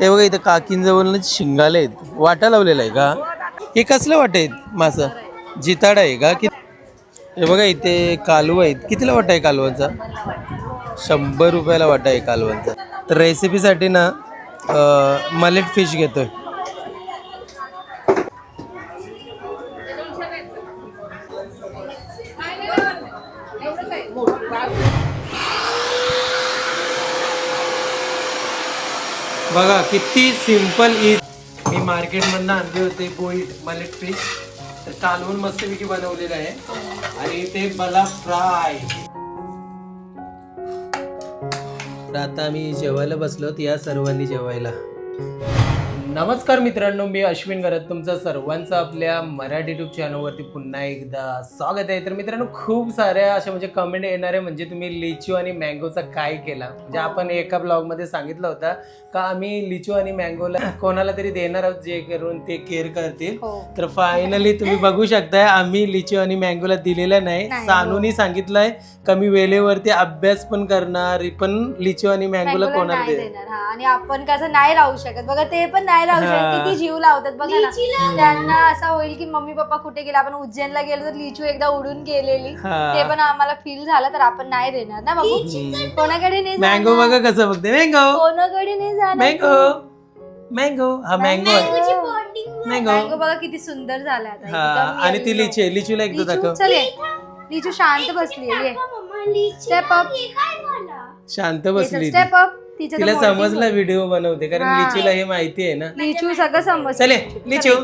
हे बघा इथं काकींजवळ शिंगाले आहेत. वाटा लावलेला आहे का? हे कसलं वाटा आहेत मासा? जिताड आहे का? कि हे बघा इथे कालू आहेत. कितीला वाटा आहे कालवांचा शंभर रुपयाला वाटा आहे कालवांचा तर रेसिपीसाठी ना मलेट फिश घेतोय. किती सिंपल इज मी मार्केटमधनं आणले होते बोईट मलेट फिश तर कालवून मस्तपैकी बनवलेलं आहे. आणि ते मला फ्राय आता मी जेवायला बसलो या सर्वांनी जेवायला. नमस्कार मित्रांनो मी अश्विन करत तुमचं सर्वांचं आपल्या मराठी युट्यूब चॅनलवरती पुन्हा एकदा स्वागत आहे. तर मित्रांनो खूप साऱ्या अशा म्हणजे कमेंट येणार आहे म्हणजे तुम्ही लिचू आणि मँगोचा काय केला? म्हणजे आपण एका ब्लॉगमध्ये सांगितलं होतं का आम्ही लिचू आणि मँगोला कोणाला तरी देणार आहोत जे करून ते केअर करतील. हो. तर फायनली तुम्ही बघू शकताय आम्ही लिचू आणि मँगोला दिलेला नाही. नाही, सानूनी सांगितलंय का मी वेळेवरती अभ्यास पण करणार पण लिचू आणि मँगोला कोणाला देणार. हा आणि आपण कसं नाही राहू शकत. बघा ते पण नाही राहू. शकत. किती जीव लावतात बघा ना. त्यांना असं होईल की मम्मी पप्पा कुठे गेले? आपण उज्जैनला गेलो तर लिचू एकदा उडून गेलेली. ते पण आम्हाला फील झालं तर आपण नाही देणार ना बाबू? कोणाकडे नाही मँगो जाणार. बघा कसं बघते. मँगो कोणाकडे नाही जाणार? मँगो मँगो हा मँगो आहे मँगो मँगो बघा किती सुंदर झाला आता. हा एकदम आणि ती yellow. लिची आहे. लिचूला एकदा लिचू दाखव. चल ये. लिचू शांत बसली स्टेप अप शांत बसली ती. स्टेप अप तिच्या तिला समजला व्हिडिओ बनवते कारण. लिचूला हे माहिती आहे ना. लिचू सगळं समज चले लिचू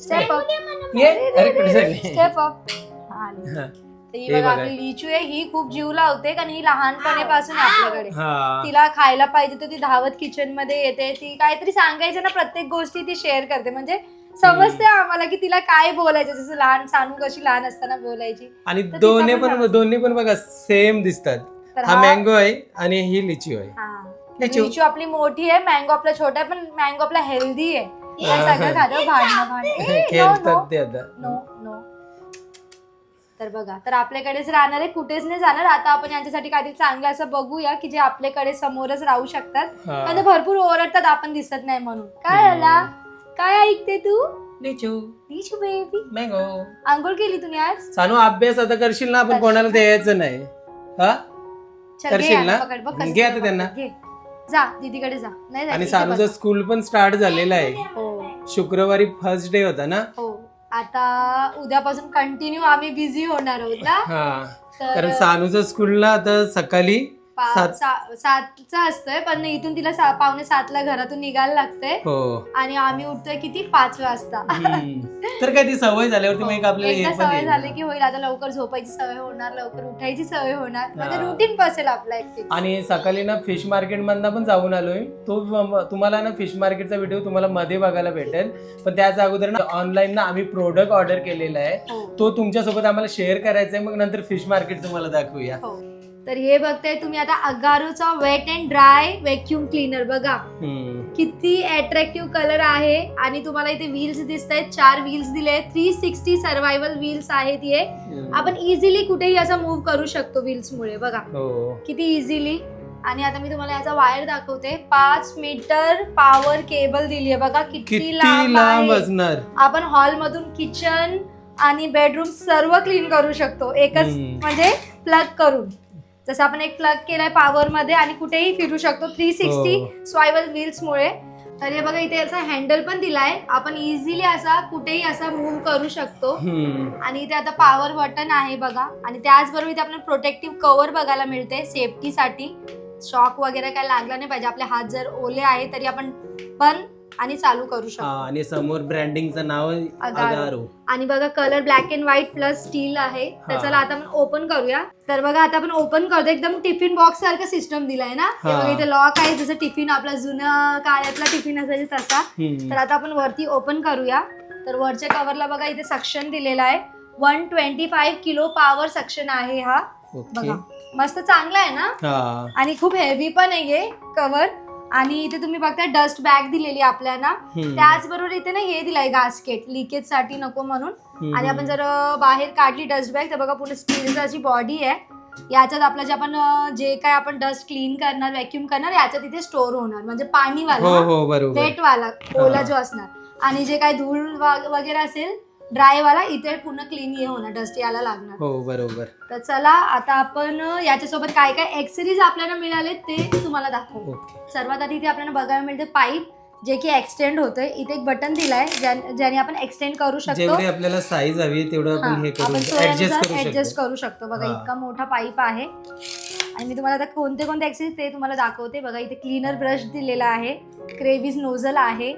स्टेप अप ये अरे कुठे चालली? स्टेप अप हा. ही हे बघा. आपली लिचू आहे ही खूप जीव लावते कारण ही लहानपणीपासून आपल्याकडे. हा. तिला खायला पाहिजे तर ती धावत किचनमध्ये येते. ती काहीतरी सांगायचं ना प्रत्येक गोष्टी ती शेअर करते. म्हणजे समजते आम्हाला की तिला काय बोलायचं जसं लहान सानू कशी लहान असताना बोलायची. आणि तर तिचा दोन्ही पण पण समज- दोन्ही पण बघा सेम दिसतात. तर हा हा- मँगो आहे आणि ही लिची आहे. हा. लिचू. लिचू आपली मोठी आहे मँगो आपला छोटा आहे पण मँगो आपला हेल्दी आहे. काय सगळं खातं भांडणं भांडणं. खेळतात ते आता. नो नो तर बघा तर आपल्याकडेच राहणार आहे कुठेच नाही जाणार. आता आपण यांच्यासाठी काहीतरी चांगलं असं बघूया की जे आपल्याकडे समोरच राहू शकतात. हा. आणि भरपूर ओरडतात आपण दिसत नाही म्हणून. काय आला? काय ऐकते तू? लिचू लिचू बेबी मँगो आंघोळ केली तुम्ही आज? सानू अभ्यास आता करशील ना आपण कोणाला द्यायचं नाही. हा? चल, घे करशील आता, ना? पकड, बघ कसं घे आता पकड, त्यांना. घे. जा दीदीकडे जा. नाही आणि जायचं, इथे सानूचं बस. स्कूल पण स्टार्ट झालेलं आहे. हो. शुक्रवारी फर्स्ट डे होता ना? हो. आता उद्यापासून कंटिन्यू आम्ही बिझी होणार आहोत ना? हा. तर- कारण सानूचं स्कूलला आता सकाळी सात- सातचा असतोय पण इथून तिला सा- पावणे सातला घरातून निघायला लागतंय. हो. आणि आम्ही उठतोय किती? पाच वाजता. हम्म. तर काय ती सवय झाल्यावरती मग एक आपल्याला हे पण सवय. झाली की होईल आता लवकर झोपायची सवय होणार लवकर उठायची सवय होणार. म्हणजे हा. रुटीन बसेल आपला आणि सकाळी ना फिश मार्केट मधनं पण जाऊन आलोय. तो म- तुम्हाला ना फिश मार्केटचा व्हिडिओ तुम्हाला मध्ये बघायला भेटेल. पण त्याच्या अगोदर ना ऑनलाईन ना आम्ही प्रोडक्ट ऑर्डर केलेला आहे. हो. तो तुमच्यासोबत आम्हाला शेअर करायचा आहे मग नंतर फिश मार्केट तुम्हाला दाखवूया. हो. तर हे बघताय तुम्ही आता अगारोचा wet and dry vacuum cleaner बघा. किती अट्रॅक्टिव्ह कलर आहे. आणि तुम्हाला इथे व्हील्स दिसत आहेत चार व्हील्स दिले आहेत थ्री सिक्स्टी सर्वायवल व्हील्स आहेत हे. आपण इझिली कुठेही असं मूव्ह करू शकतो व्हील्स मुळे बघा. हो. किती इझिली आणि आता मी तुम्हाला याचा वायर दाखवते. पाच मीटर पॉवर केबल दिली आहे बघा. किती लांब असणार. आपण हॉल मधून किचन आणि बेडरूम सर्व क्लीन करू शकतो. एकच. म्हणजे प्लग करून. जसं आपण एक प्लग केलाय पॉवर मध्ये आणि कुठेही फिरू शकतो. Three sixty. स्वायवल व्हील्स मुळे. तर हे बघा इथे असा हँडल पण दिलाय. आपण इझिली असा कुठेही असा मूव्ह करू शकतो. आणि इथे आता पॉवर बटन आहे बघा. आणि त्याचबरोबर इथे आपल्याला प्रोटेक्टिव्ह कव्हर बघायला मिळते. सेफ्टीसाठी शॉक वगैरे काय लागला नाही पाहिजे. आपले हात जर ओले आहे तरी आपण बंद आणि चालू करू शकतो. आणि समोर ब्रँडिंगचं नाव आहे अगारो. अगारो आणि बघा colour black and white plus steel आहे. तर हा. चला आता आपण ओपन करूया. तर बघा आता आपण ओपन करतो. एकदम टिफिन बॉक्स सारखं सिस्टम दिलाय ना? हे हा. बघा इथे लॉक आहे. जसं टिफिन आपला जुना काळातला टिफिन असायचा तसा. हम्म. तर आता आपण वरती ओपन करूया. तर वरच्या कव्हरला बघा इथे सक्शन दिलेला आहे. One twenty five kilo power suction आहे हा. ओके. बघा. मस्त चांगला आहे ना? हा. आणि खूप हेवी पण आहे कव्हर आणि इथे तुम्ही बघताय डस्ट बॅग दिलेली आपल्याला हम्म. त्याचबरोबर इथे ना हे दिलंय गास्केट लिकेजसाठी नको म्हणून. आणि आपण जर अं, बाहेर काढली डस्ट बॅग तर बघा पूर्ण स्टीलची अशी बॉडी आहे याच्यात आपलं जे आपण अं, जे काय आपण डस्ट क्लीन करणार व्हॅक्युम करणार याच्यात इथे स्टोर होणार म्हणजे हो पाणीवाला हो बरोबर वेट वाला ओला हा. जो असणार आणि जे काय धूळ वा- वगैरे असेल ड्राय वाला इथे पूर्ण क्लीन हे होणार डस्ट याला लागणार. हो बरोबर. तर चला आता आपण याच्यासोबत काय काय एक्सेसरीज आपल्याला मिळाले ते तुम्हाला दाखवू. ओके. सर्वात आधी इथे आपल्याला बघायला मिळते पाईप जे की एक्सटेंड होतोय. इथे एक बटन दिलाय ज्या- ज्याने आपण एक्सटेंड करू शकतो. जेवढी आपल्याला साईज हवी तेवढं हा, आपण हे करू आपण ऍडजस्ट करू ऍडजस्ट शकतो करू शकतो. बघा हा. इतका मोठा पाईप आहे. आणि मी तुम्हाला आता कोणते कोणते एक्सरसाइज ते तुम्हाला दाखवते. बघा इथे क्लीनर ब्रश दिलेला आहे. क्रेविस नोझल आहे.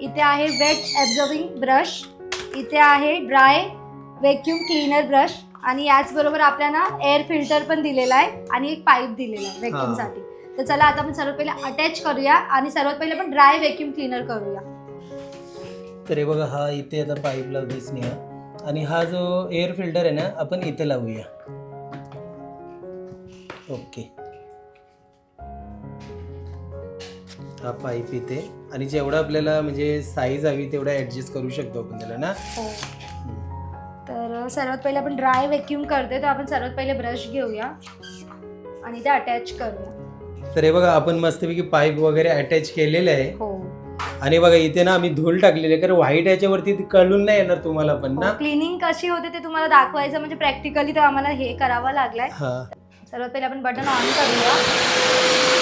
इथे आहे वेट ॲब्झॉर्बिंग ब्रश इथे आहे ड्राय व्हॅक्यूम क्लीनर ब्रश आणि याचबरोबर आपल्याला एअर फिल्टर पण दिलेला आहे आणि एक पाईप दिलेला आहे. व्हॅक्यूमसाठी तर चला आता आपण सर्वात पहिले अटॅच करूया आणि सर्वात पहिले आपण ड्राय व्हॅक्यूम क्लीनर करूया. तर हे बघा हा इथे आता पाईप लावते स्नेहा आणि हा जो एअर फिल्टर आहे ना आपण इथे लावूया. ओके हा पाईप इथे. आणि जेवढा आपल्याला म्हणजे साईज हवी तेवढा ऍडजस्ट करू शकतो आपण त्याला ना? हो. तर सर्वात पहिले आपण ड्राय व्हॅक्यूम करते तर आपण सर्वात पहिले ब्रश घेऊया आणि ते अटॅच करूया. तर हे बघा आपण मस्तपैकी पाईप वगैरे अटॅच केलेले आहे. हो. आणि बघा इथे ना आम्ही धूळ टाकलेली आहे कारण व्हाईट याच्यावरती ती कळून नाही येणार तुम्हाला पण ना? क्लिनिंग कशी होते ते तुम्हाला दाखवायचं म्हणजे प्रॅक्टिकली तर आम्हाला हे करावं लागलंय. हा. सर्वात पहिले आपण बटन ऑन करूया.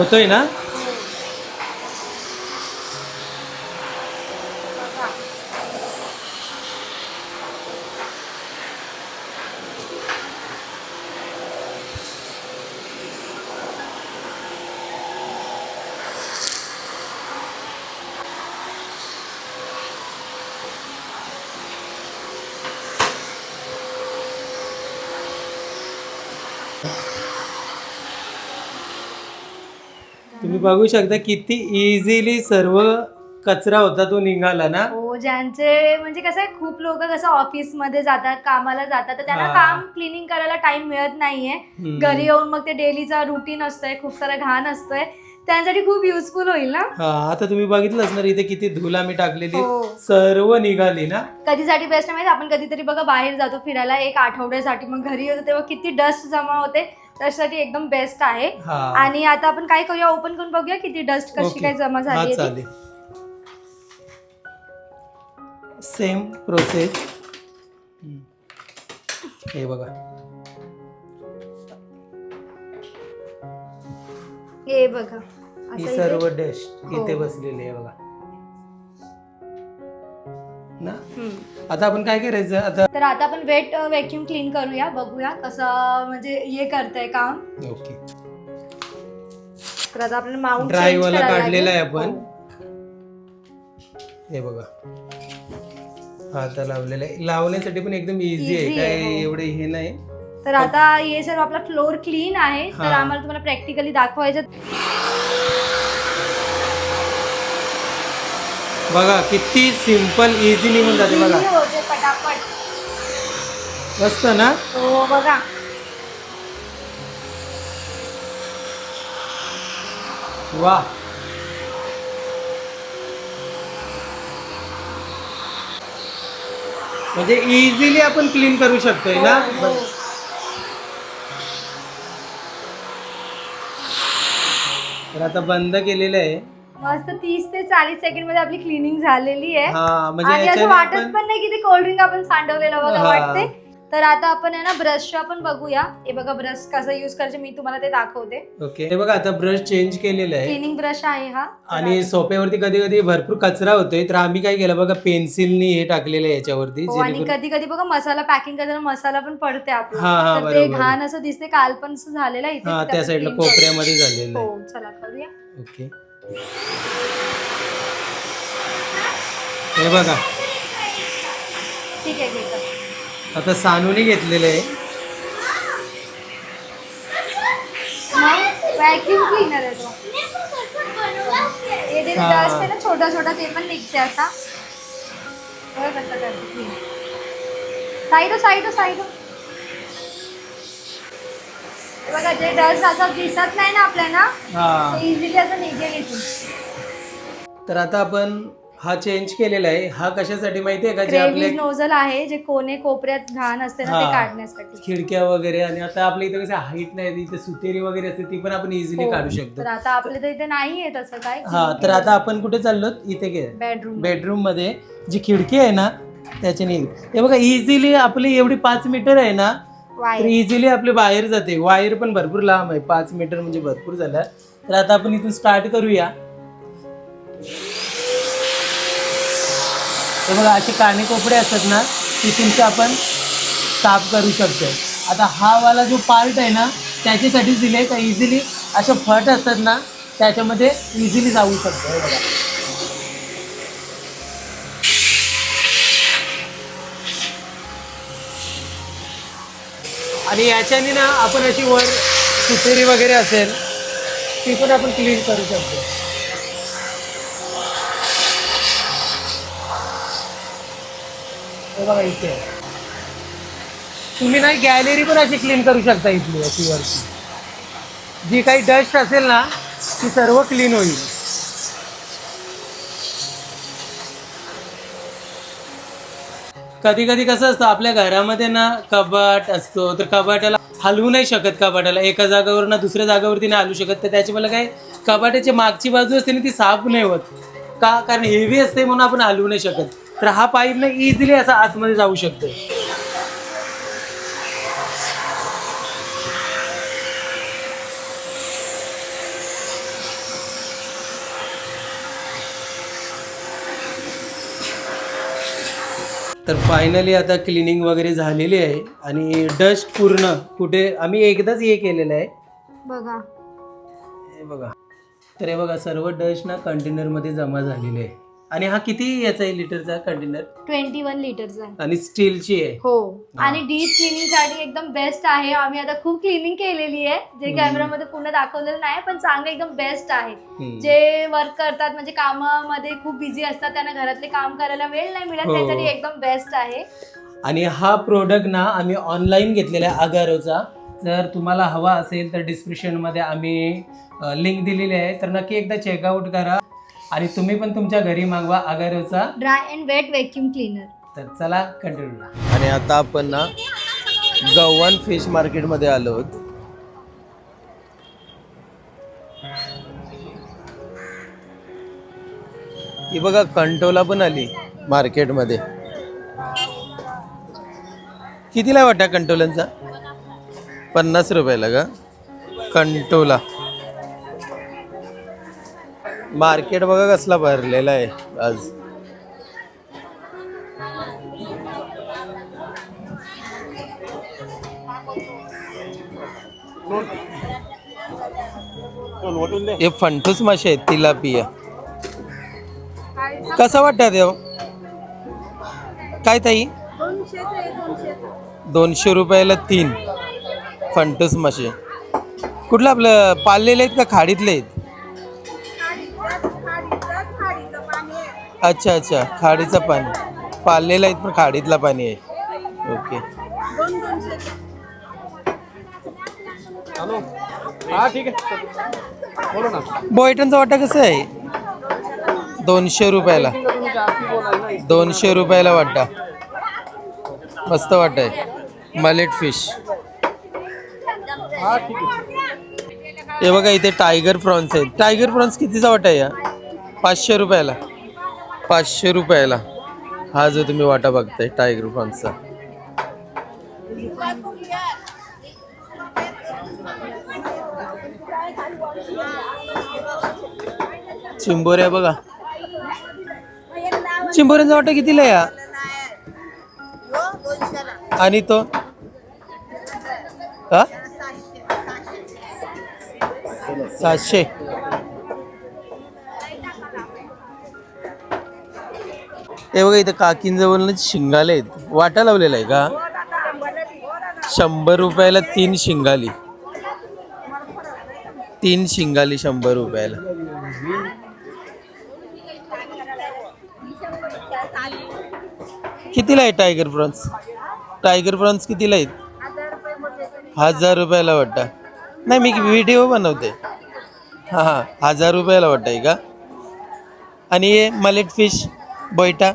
होतोय ना? तुम्ही बघू शकता किती इझिली सर्व कचरा होता तो निघाला ना. हो ज्यांचे म्हणजे कसं आहे खूप लोक कसं ऑफिसमध्ये जातात कामाला जातात तर त्यांना हा. काम क्लिनिंग करायला टाइम मिळत नाहीये. हम्म. घरी येऊन मग ते डेलीचा रुटीन असतोय खूप सारा घाण असतोय. त्यांसाठी खूप युजफुल होईल ना? हा आता तुम्ही बघितलं असणार इथे किती धूल आम्ही टाकलेली हो. सर्व निघाली ना. कधीसाठी बेस्ट माहिती आपण कधीतरी बघा बाहेर जातो फिरायला एक आठवड्यासाठी मग घरी येतो तेव्हा किती डस्ट जमा होते. त्यासाठी एकदम बेस्ट आहे. हा. आणि आता आपण काय करूया ओपन करून बघूया किती डस्ट कशी ओके. काय जमा हा झाली आहे ती. चालेल. सेम प्रोसेस हे बघा. हे बघा. ही असं सर्व इथे- डस्ट हो. इथे बसलेली आहे बघा. ना? हम्म. आता आपण काय करायचं? आता तर आता आपण वेट व्हॅक्यूम क्लीन करूया बघूया कसं म्हणजे हे करतंय काम. ओके. तर आता आपल्याला माउंट Dry वाला काढलेला आहे आपण. हे. बघा. हा आता लावलेला आहे. लावण्यासाठी पण एकदम इझी आहे. Easy काय हो. एवढे हे नाही. तर आता हे सर्व आपला फ्लोअर क्लीन आहे. तर हा. आम्हाला तुम्हाला प्रॅक्टिकली दाखवायचं बघा किती सिंपल इझी निघून जाते बघा. मस्त ना? हो बघा. वा. म्हणजे इझिली आपण क्लीन करू शकतोय ना? हो, हो. तर आता बंद केलेलं आहे. मस्त तीस ते चाळीस सेकंडमध्ये आपली क्लिनिंग झालेली आहे. हा म्हणजे आणि असं याच्याने वाटत आपण पण नाही की ते कोल्ड्रिंक आपण सांडवलेलं हा. वाटते तर आता आपण आहे ना ब्रश आपण बघूया. हे बघा ब्रश कसा युज करायचे मी तुम्हाला ते दाखवते. ओके हे बघा आता ब्रश चेंज केलेला आहे. क्लिनिंग ब्रश आहे हा. आणि सोप्यावरती कधी कधी भरपूर कचरा होतोय. तर आम्ही काय केलं बघा पेन्सिलनी हे टाकलेलं आहे याच्यावरती हो, आणि जेणेकरून कधी कधी बघा मसाला पॅकिंग करताना मसाला पण पडते आपला. हा तर ते बरोबर. घाण असं दिसते काल पण असं झालेलं आहे इथे. हा त्या साईडला clean करू. कोपऱ्यामध्ये झालेलं आहे. हो चला करूया. ओके हे बघा. ठीक आहे आता सानूने घेतलेलं आहे. मग व्हॅक्यूम क्लीनर आहे तो. ते dust आहे ना छोटा छोटा ते पण निघते आता. कसं करते. Side side side. बघा जे डस्ट असं दिसत नाही ना आपल्याला हा. इझिली असं निघेल इथून तर आता आपण हा चेंज केलेला आहे. हा कशासाठी माहितीये का? जे आपले नोझल आहे जे कोणे कोपऱ्यात घाण असते ना ते. काढण्यासाठी. खिडक्या वगैरे आणि आता आपल्या इथे कसं हाईट नाही इथे सुतेरी वगैरे असते ती पण आपण इझिली हो. काढू शकतो. आता आपल्या तर इथे नाही आहे तसं काय? हा तर आता आपण कुठे चाललो इथे घे. बेडरूम बेडरूममध्ये. जी खिडकी आहे ना त्याच्याने हे बघा इझिली आपली एवढी पाच मीटर आहे ना तर इझिली आपली बाहेर जाते. वायर पण भरपूर लांब आहे. पाच मीटर म्हणजे भरपूर झालं. तर आता आपण इथून स्टार्ट करूया. तर बघा असे काने कोपडे असतात ना तिथूनच आपण साफ करू शकतो. आता हा वाला जो पार्ट आहे ना त्याच्यासाठीच दिले का इझिली अशा फट असतात ना त्याच्यामध्ये इझिली जाऊ शकतो. बघा. आणि याच्याने ना आपण अशी वर सुतेरी वगैरे असेल ती पण आपण क्लीन करू शकतो. बघा इथे. तुम्ही ना गॅलरी पण अशी क्लीन करू शकता इथली अशी वरची जी काही डस्ट असेल ना ती सर्व क्लीन होईल. कधी कधी कसं असतं आपल्या घरामध्ये ना कबाट असतो तर कबाटाला हलवू नाही शकत कबाटाला. एका जागावर ना दुसऱ्या जागावरती नाही हलवू शकत तर त्याची मला काय कबाटाची मागची बाजू असते ना ती साफ नाही होत. का? कारण हेवी असते म्हणून आपण हलवू नाही शकत. तर हा पाईप ना इझिली असा आतमध्ये जाऊ शकतो. तर फायनली आता क्लिनिंग वगैरे झालेली आहे आणि डस्ट पूर्ण कुठे आम्ही एकदाच हे केलेलं आहे. बघा. हे बघा. तर हे बघा सर्व डस्ट ना कंटेनरमध्ये जमा झालेले आहे. आणि हा किती याचा आहे लिटरचा कंटेनर? ट्वेंटी वन लिटरचा आहे. आणि स्टीलची आहे. हो. हा. आणि डीप क्लिनिंगसाठी एकदम बेस्ट आहे. आम्ही आता खूप क्लिनिंग केलेली आहे. जे हम्म. कॅमेरामध्ये पूर्ण दाखवलेलं नाही पण चांगलं एकदम बेस्ट आहे. हम्म. जे वर्क करतात म्हणजे कामामध्ये खूप बिझी असतात त्यांना घरातले काम करायला वेळ नाही मिळत हो. त्यासाठी एकदम बेस्ट आहे. आणि हा प्रोडक्ट ना आम्ही ऑनलाईन घेतलेला आहे अगारोचा जर तुम्हाला हवा असेल तर डिस्क्रिप्शनमध्ये आम्ही लिंक दिलेली आहे. तर नक्की एकदा चेकआउट करा. आणि तुम्ही पण तुमच्या घरी मागवा अगारोचा dry and wet vacuum cleaner तर चला कंटिन्यू आणि आता आपण ना गव्हाण फिश मार्केटमध्ये आलो आहोत. ही बघा कंटोला पण आली मार्केटमध्ये कितीला वाटा कंटोलांचा पन्नास रुपयाला का? कंटोला. मार्केट बघा कसला भरलेला आहे आज. हे फंटूस मासे आहेत तिलापिया कसा वाटत देव? काय ताई? दोनशे रुपयाला तीन फंटूस मासे. कुठलं आपलं पाळलेले आहेत का खाडीतले आहेत? अच्छा अच्छा. खाडीचं पाणी. पाळलेलं आहेत पण खाडीतला पाणी आहे. ओके. हा ठीक आहे. बोलो ना. बोयटनचा वाटा कसं आहे? दोनशे रुपयाला. दोनशे रुपयाला वाटा. मस्त वाट आहे. Mullet fish. हा ठीक आहे. हे बघा इथे टायगर प्रॉन्स आहेत. टायगर प्रॉन्स कितीचा वाटा या? पाचशे रुपयाला. पाचशे रुपयाला. हा जो तुम्ही वाटा बघताय टायगर प्रॉन्सचा चिंबोऱ्या बघा. चिंबोऱ्यांचा वाटा कितीला आहे या आणि तो? हा? सातशे. हे बघा इथं काकींजवळच शिंगाले आहेत. वाटा लावलेला आहे का? शंभर रुपयाला तीन शिंगाली. तीन शिंगाली शंभर रुपयाला. कितीला आहे टायगर प्रॉन्स? टायगर प्रॉन्स कितीला आहेत? हजार रुपयाला वाटतं नाही मी व्हिडिओ बनवते. हां हां हजार रुपयाला वाटतं आहे का? आणि हे मलेट फिश? बोयटा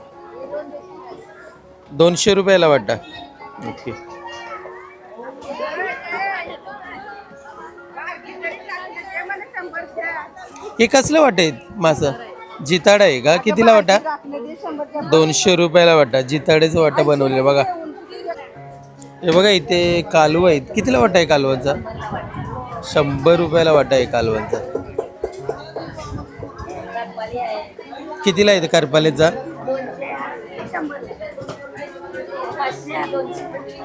दोनशे रुपयाला वाटतं ओके. हे कसलं वाटत मासं? जिताड आहे का? कितीला वाटा? दोनशे रुपयाला वाटा. जिताड्याचं वाटा बनवलेलं बघा. हे बघा इथे कालवा आहेत. कितीला वाटा आहे कालवांचा शंभर रुपयाला वाटा आहे कालवांचा कितीला आहे करपालेचा?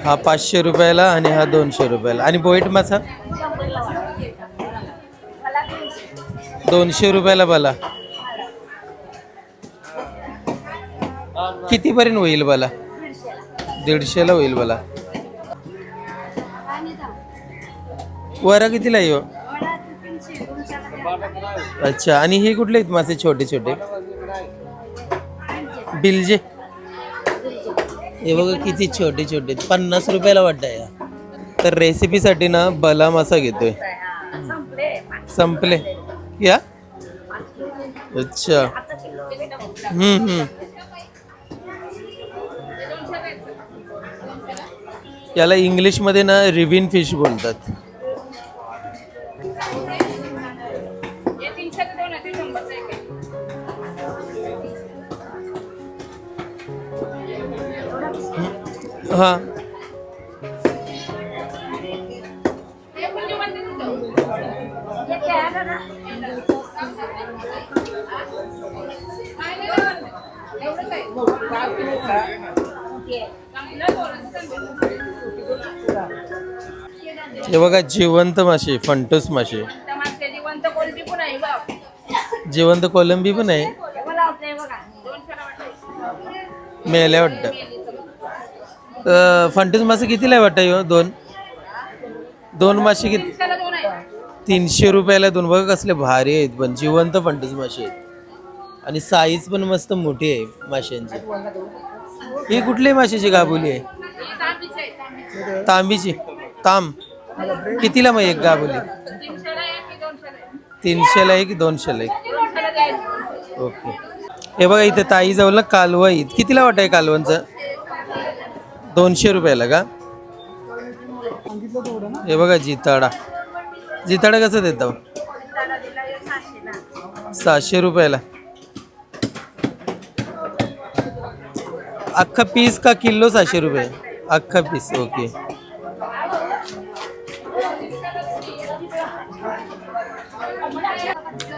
हा पाचशे रुपयाला आणि हा दोनशे रुपयाला. आणि बोईट मासा? दोनशे रुपयाला बाला. कितीपर्यंत होईल बाला? दीडशेला होईल बाला. वरा कितीला येऊ हो? अच्छा आणि हे कुठले आहेत मासे छोटे छोटे? बिलजे. हे बघा किती छोटे छोटे पन्नास रुपयाला वाटतंय या. तर रेसिपीसाठी ना बलाम मासा घेतोय. संपले. या? अच्छा. हम्म हम्म. याला इंग्लिशमध्ये ना रिविन फिश बोलतात. हां. हे बघा जिवंत मासे फंटूस मासे. जिवंत कोलंबी पण आहे. मेल्या वाटतं. फंटूस मासे कितीला आहे वाटतं ह्यो? दोन. दोन मासे किती तीनशे रुपयाला दोन. बघा कसले भारी आहेत पण जिवंत फंटूस मासे आहेत. आणि साईज पण मस्त मोठी आहे माशांची. ही कुठली माशाची गाबुली आहे? तांबीची. तांब. कितीला मग एक गाबुली? तीनशेला एक दोनशेला एक. ओके. हे बघा इथे ताई जवळ कालवा आहेत. कितीला वाटाय कालवांचं दोनशे रुपयाला का? हे बघा जिताडा. जिताडा कसं देतो? सहाशे रुपयाला. अख्खा पीस का किलो सहाशे रुपये? अख्खा पीस ओके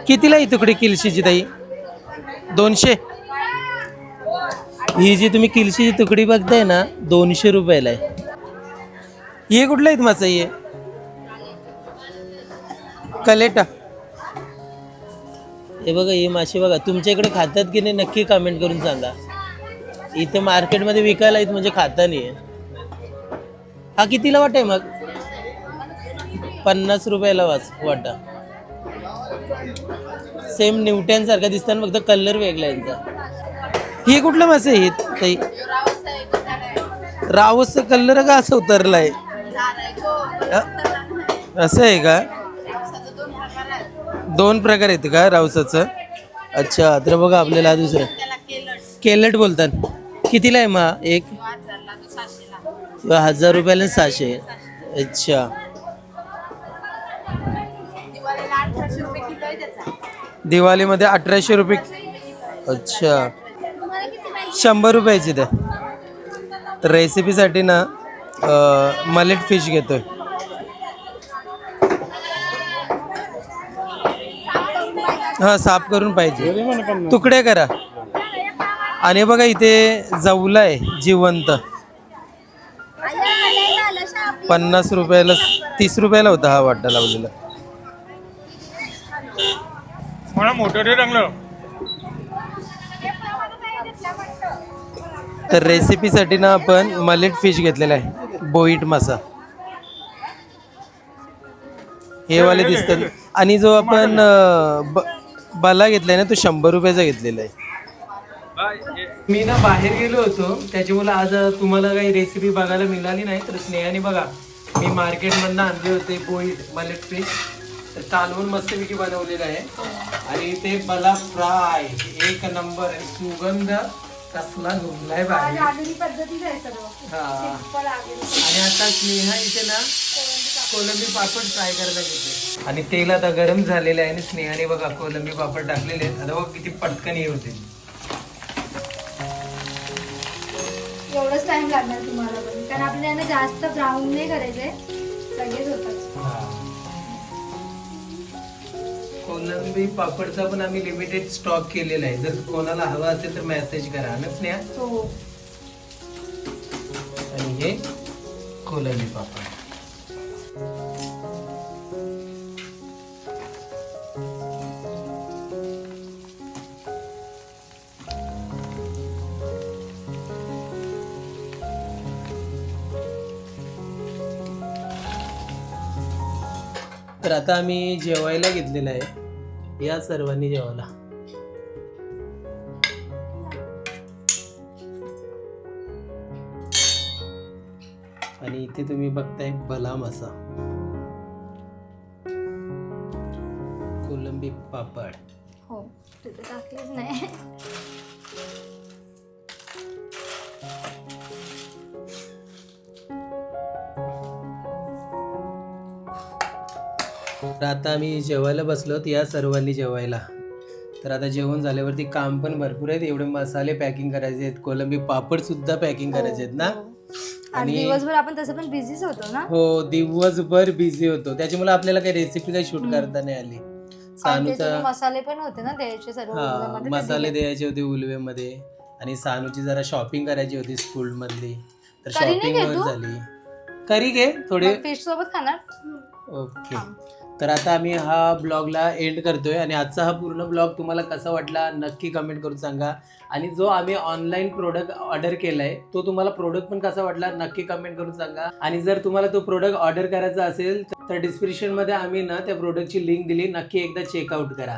कितीला आहे तुकडे किलशीची ताई दोनशे? ही जी तुम्ही किलशीची तुकडी बघताय ना दोनशे रुपयाला आहे. हे कुठलं आहेत माझं हे? कलेटा. हे बघा हे मासे बघा तुमच्या इकडे खातात की नाही नक्की कमेंट करून सांगा. इथे मार्केटमध्ये विकायला आहेत म्हणजे खाता नाही. हा कितीला वाटाय मग? पन्नास रुपयाला वाच वाटा. सेम न्यूटन दिसताना दिसतात फक्त कलर वेगळा यांचा. हे कुठलं मासे आहेत ताई? रावस कलर का असं उतरलाय? असं आहे का? दोन प्रकार आहेत का रावसाचं? अच्छा तर बघा आपल्याला दुसरं. केलट बोलतात. कितीला आहे मग एक? हजार रुपयाला सहाशे. अच्छा. दिवाळीमध्ये अठराशे रुपये अच्छा. शंभर रुपयाची ते तर रेसिपीसाठी ना मलेट फिश घेतोय. हां साफ करून पाहिजे. तुकडे करा. आणि बघा इथे जाऊला आहे जिवंत. पन्नास रुपयाला तीस रुपयाला होता हा वाटा लावलेला. मोठं तर रेसिपीसाठी ना आपण मलेट फिश घेतलेला आहे. बोईट मासा हे वाले दिसतात. आणि जो आपण ब- बला घेतलाय ना तो शंभर रुपयाचा घेतलेला आहे. मी ना बाहेर गेलो होतो. त्याच्यामुळे आज तुम्हाला काही रेसिपी बघायला मिळाली नाही तर स्नेहाने बघा. मी मार्केटमधनं आणले होते बोईट मलेट फिश तर कालवून मस्तपैकी बनवलेलं आहे. आणि ते बला फ्राय एक नंबर आणि सुगंध कसला घुमलाय बाहेर आगरी पद्धतीच आहे सर्व हा. सिंपल आगरी आणि आता स्नेहा इथे ना कोलंबी पापड फ्राय करायला घेतले आणि तेल आता गरम झालेलं आहे आणि स्नेहाने बघा कोलंबी पापड टाकलेले आहेत. आता बघ किती पटकन हे होते. एवढंच टाइम लागणार तुम्हाला पण. कारण आपल्याला जास्त ब्राऊन नाही करायचंय. लगेच होतात. कोलंबी पापडचा पण आम्ही लिमिटेड स्टॉक केलेला आहे. जर कोणाला हवा असेल तर मेसेज करा ना स्नेहा? हो. आणि हे कोलंबी पापड. तर आता आम्ही जेवायला घेतलेलं आहे. या सर्वांनी जेवायला. आणि इथे तुम्ही बघताय भला मसा. कोलंबी पापड. हो तिथे टाकलेच नाही. आता आम्ही जेवायला बसलो या सर्वांनी जेवायला. तर आता जेवण झाल्यावरती काम पण भरपूर आहेत. एवढे मसाले पॅकिंग करायचे आहेत. कोलंबी पापड सुद्धा पॅकिंग करायचे आहेत ना? हो, हो. आणि दिवसभर आपण तसं पण बिझीच होतो ना? हो दिवसभर बिझी होतो. त्याच्यामुळे आपल्याला काही रेसिपी काही शूट. करता नाही आली. सानूचा मसाले पण होते ना द्यायचे सर्व हा मसाले. द्यायचे होते उलवेमध्ये. आणि सानूची जरा शॉपिंग करायची होती स्कूल मधली तर शॉपिंग? झाली. करी घे थोडे. फिश सोबत खाणार? ओके तर आता आम्ही हा ब्लॉगला एंड करतोय आणि आजचा हा पूर्ण ब्लॉग तुम्हाला कसा वाटला नक्की कमेंट करून सांगा. आणि जो आम्ही ऑनलाईन प्रोडक्ट ऑर्डर केलाय तो तुम्हाला प्रोडक्ट पण कसा वाटला नक्की कमेंट करून सांगा. आणि जर तुम्हाला तो प्रोडक्ट ऑर्डर करायचा असेल तर डिस्क्रिप्शनमध्ये आम्ही ना त्या प्रोडक्टची लिंक दिली. नक्की एकदा चेकआउट करा.